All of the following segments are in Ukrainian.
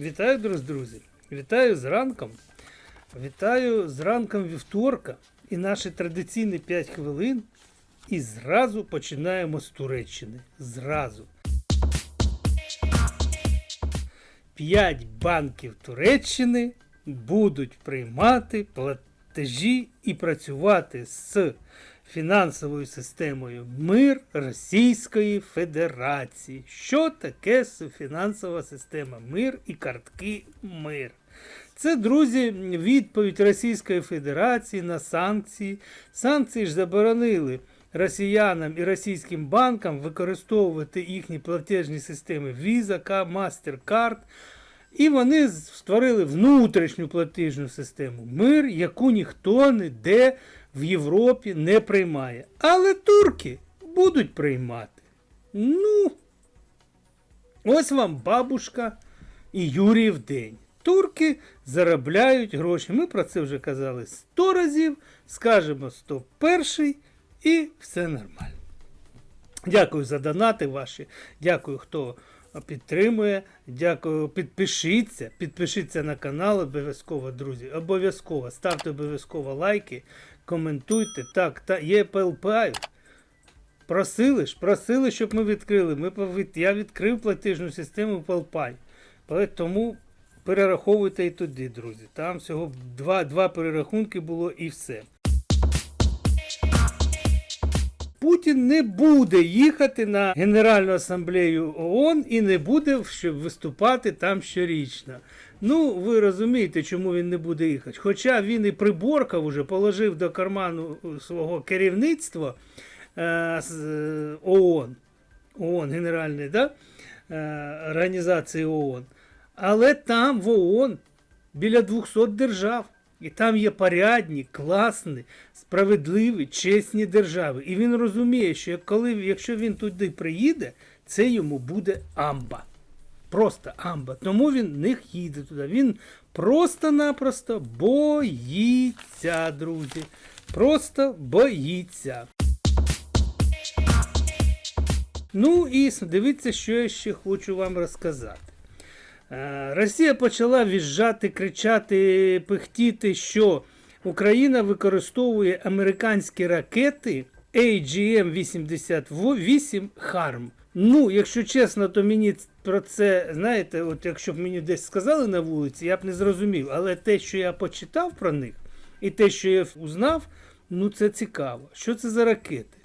Вітаю, друзі, друзі! Вітаю з ранком. Вітаю з ранком вівторка і наші традиційні 5 хвилин. І зразу починаємо з Туреччини. Зразу. 5 банків Туреччини будуть приймати платежі і працювати з фінансовою системою МИР Російської Федерації. Що таке фінансова система МИР і картки МИР? Це, друзі, відповідь Російської Федерації на санкції. Санкції ж заборонили росіянам і російським банкам використовувати їхні платежні системи Visa, MasterCard. І вони створили внутрішню платіжну систему МИР, яку ніхто ніде в Європі не приймає. Але турки будуть приймати. Ну, ось вам бабушка і Юріїв день. Турки заробляють гроші. Ми про це вже казали 100 разів, скажемо 101 і все нормально. Дякую за донати ваші. Дякую, хто підтримує. Дякую, підпишіться. Підпишіться на канал обов'язково, друзі. Обов'язково. Ставте обов'язково лайки, коментуйте. Так, та є PayPal. Просили ж, просили, щоб ми відкрили. Ми Я відкрив платіжну систему PayPal. Тому перераховуйте і туди, друзі. Там всього два, два перерахунки було і все. Путін не буде їхати на Генеральну асамблею ООН і не буде виступати там щорічно. Ну, ви розумієте, чому він не буде їхати. Хоча він і приборкав уже положив до карману свого керівництва е, е, ООН, ООН, Генеральної да? е, організації ООН. Але там в ООН біля 200 держав. І там є порядні, класні, справедливі, чесні держави. І він розуміє, що коли, якщо він туди приїде, це йому буде амба. Просто амба. Тому він не їде туди. Він просто-напросто боїться, друзі. Просто боїться. Ну і дивіться, що я ще хочу вам розказати. Е, Росія почала віжжати, кричати, пихтіти, що Україна використовує американські ракети AGM-88 HARM. Ну, якщо чесно, то мені про це, знаєте, от якщо б мені десь сказали на вулиці, я б не зрозумів. Але те, що я почитав про них, і те, що я узнав, ну це цікаво. Що це за ракети?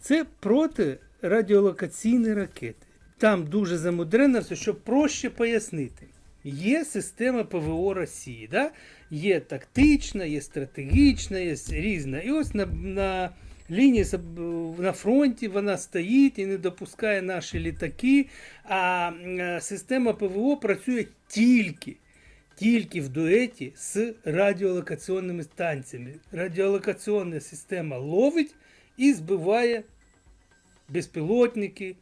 Це протирадіолокаційні ракети. Там дуже замудрено все, щоб проще пояснити. Є система ПВО Росії, да? є тактична, є стратегічна, є різна. І ось на, на лінії на фронті вона стоїть і не допускає наші літаки. А е, система ПВО працює тільки, тільки в дуеті з радіолокаційними станціями. Радіолокаційна система ловить і збиває безпілотники,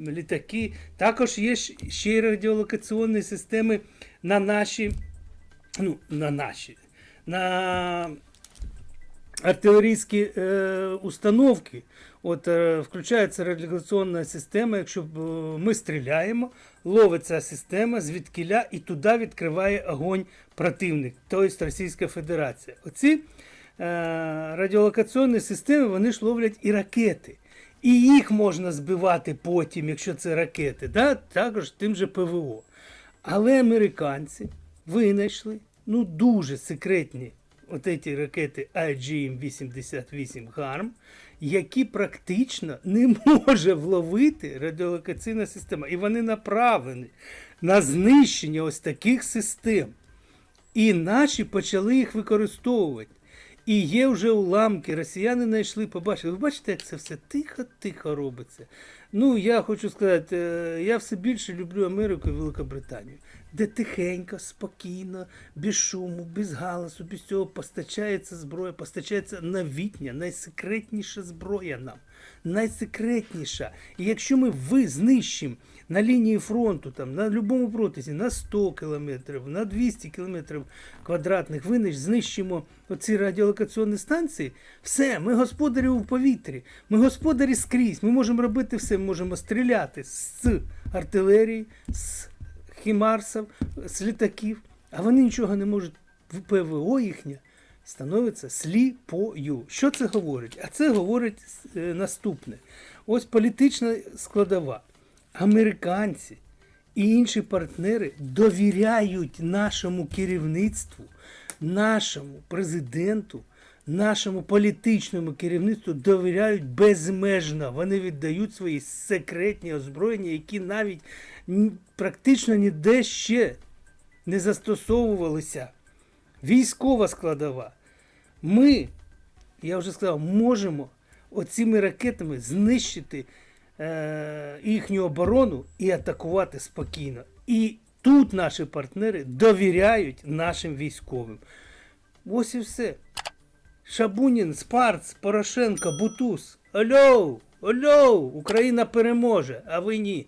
літаки. Також є ще й радіолокаційні системи на наші, ну, на наші, на артилерійські е, установки. От е, включається радіолокаційна система, якщо е, ми стріляємо, ловиться система звідкіля і туди відкриває огонь противник, тобто Російська Федерація. Оці е, радіолокаційні системи вони ж ловлять і ракети. І їх можна збивати потім, якщо це ракети, да? також тим же ПВО. Але американці винайшли ну, дуже секретні от ці ракети IGM-88 HARM, які практично не може вловити радіолокаційна система. І вони направлені на знищення ось таких систем. І наші почали їх використовувати. І є вже уламки, росіяни знайшли, побачили. Ви бачите, як це все тихо-тихо робиться. Ну, я хочу сказати, е, я все більше люблю Америку і Великобританію, де тихенько, спокійно, без шуму, без галасу, без цього постачається зброя, постачається новітня, найсекретніша зброя нам. Найсекретніша. І якщо ми ви знищимо на лінії фронту, там, на будь-якому протязі, на 100 кілометрів, на 200 кілометрів квадратних, ви знищимо оці радіолокаційні станції, все, ми господарі у повітрі, ми господарі скрізь, ми можемо робити все, ми можемо стріляти з артилерії, з хімарсів, з літаків, а вони нічого не можуть. ПВО їхнє становиться сліпою. Що це говорить? А це говорить е, наступне: ось політична складова. Американці і інші партнери довіряють нашому керівництву, нашому президенту, нашому політичному керівництву довіряють безмежно. Вони віддають свої секретні озброєння, які навіть практично ніде ще не застосовувалися. Військова складова. Ми, я вже сказав, можемо оцими ракетами знищити е, їхню оборону і атакувати спокійно. І тут наші партнери довіряють нашим військовим. Ось і все. Шабунін, Спарц, Порошенко, Бутус. Альоу! алло, Україна переможе, а ви ні.